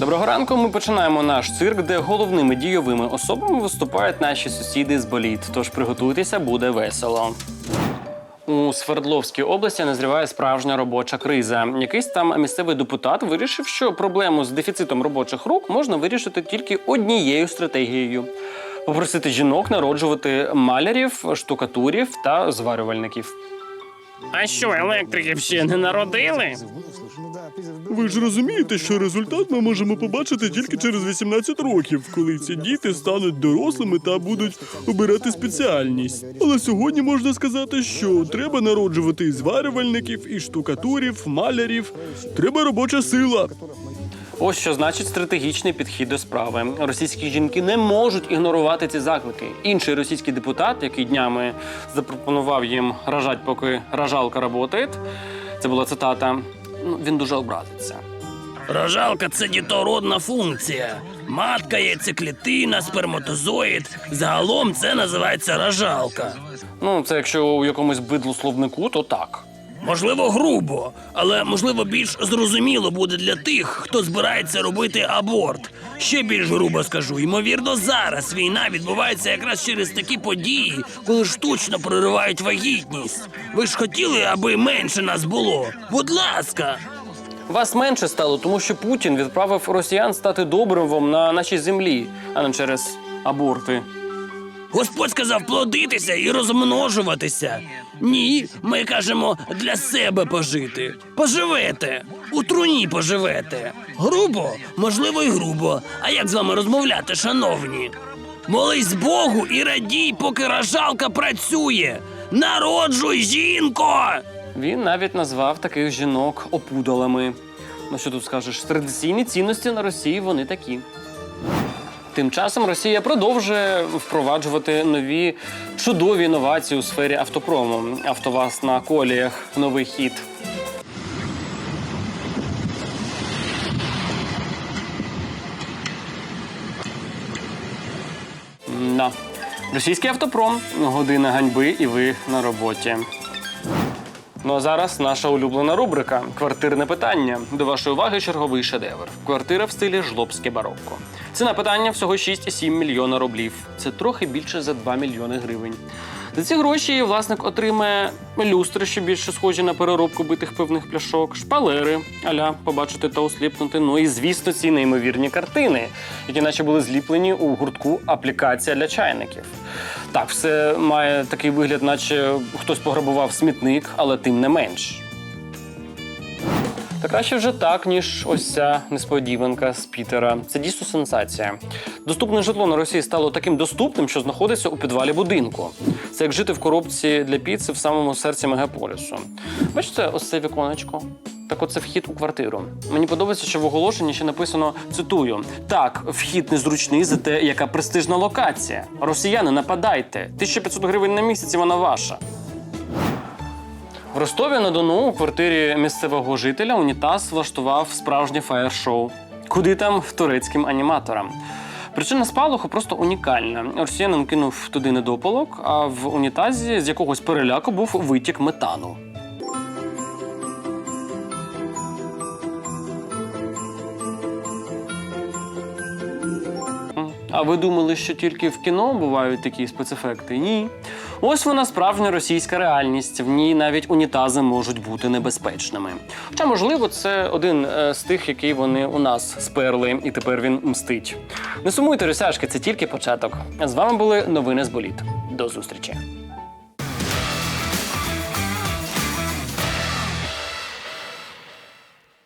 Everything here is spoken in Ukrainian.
Доброго ранку. Ми починаємо наш цирк, де головними дійовими особами виступають наші сусіди з боліт. Тож приготуйтеся, буде весело. У Свердловській області назріває справжня робоча криза. Якийсь там місцевий депутат вирішив, що проблему з дефіцитом робочих рук можна вирішити тільки однією стратегією: попросити жінок народжувати малярів, штукатурів та зварювальників. А що, електриків ще не народили? Ви ж розумієте, що результат ми можемо побачити тільки через 18 років, коли ці діти стануть дорослими та будуть обирати спеціальність. Але сьогодні можна сказати, що треба народжувати і зварювальників, і штукатурів, малярів. Треба робоча сила. Ось що значить стратегічний підхід до справи. Російські жінки не можуть ігнорувати ці заклики. Інший російський депутат, який днями запропонував їм рожать, поки рожалка работає, це була цитата. Ну, він дуже образиться. Рожалка це дітородна функція. Матка, яйцеклітина, сперматозоїд. Загалом це називається рожалка. Ну, це якщо у якомусь бидлословнику, то так. Можливо, грубо, але можливо більш зрозуміло буде для тих, хто збирається робити аборт. Ще більш грубо скажу, ймовірно, зараз війна відбувається якраз через такі події, коли штучно проривають вагітність. Ви ж хотіли, аби менше нас було. Будь ласка. Вас менше стало, тому що Путін відправив росіян стати добрим вам на нашій землі, а не через аборти. Господь сказав плодитися і розмножуватися. Ні, ми кажемо для себе пожити. Поживете, у труні поживете. Грубо, можливо, й грубо. А як з вами розмовляти, шановні? Молись Богу і радій, поки рожалка працює. Народжуй, жінко! Він навіть назвав таких жінок опудалами. Ну що тут скажеш? Традиційні цінності на Росії вони такі. Тим часом Росія продовжує впроваджувати нові чудові інновації у сфері автопрому. Автоваз на коліях новий хід. Да. Російський автопром, година ганьби, і ви на роботі. Ну а зараз наша улюблена рубрика Квартирне питання. До вашої уваги черговий шедевр. Квартира в стилі жлобське барокко. Ціна питання всього 6,7 мільйона рублів. Це трохи більше за 2 мільйони гривень. За ці гроші власник отримає люстри, що більше схожі на переробку битих пивних пляшок, шпалери, аля побачити та осліпнути. Ну і звісно, ці неймовірні картини, які наче були зліплені у гуртку аплікація для чайників. Так, все має такий вигляд, наче хтось пограбував смітник, але тим не менш. Та краще вже так, ніж ось ця несподіванка з Пітера. Це дійсно сенсація. Доступне житло на Росії стало таким доступним, що знаходиться у підвалі будинку. Це як жити в коробці для піци в самому серці мегаполісу. Бачите, ось це віконечко. Так оце вхід у квартиру. Мені подобається, що в оголошенні ще написано цитую: так, вхід незручний, зате яка престижна локація. Росіяни, нападайте. 1500 гривень на місяць і вона ваша. В Ростові на Дону у квартирі місцевого жителя унітаз влаштував справжнє фаєр-шоу. Куди там турецьким аніматорам? Причина спалаху просто унікальна. Росіянин кинув туди недопалок, а в унітазі з якогось переляку був витік метану. А ви думали, що тільки в кіно бувають такі спецефекти? Ні. Ось вона справжня російська реальність. В ній навіть унітази можуть бути небезпечними. Хоча, можливо, це один е, з тих, який вони у нас сперли, і тепер він мстить. Не сумуйте, росяшки, це тільки початок. З вами були новини з боліт. До зустрічі.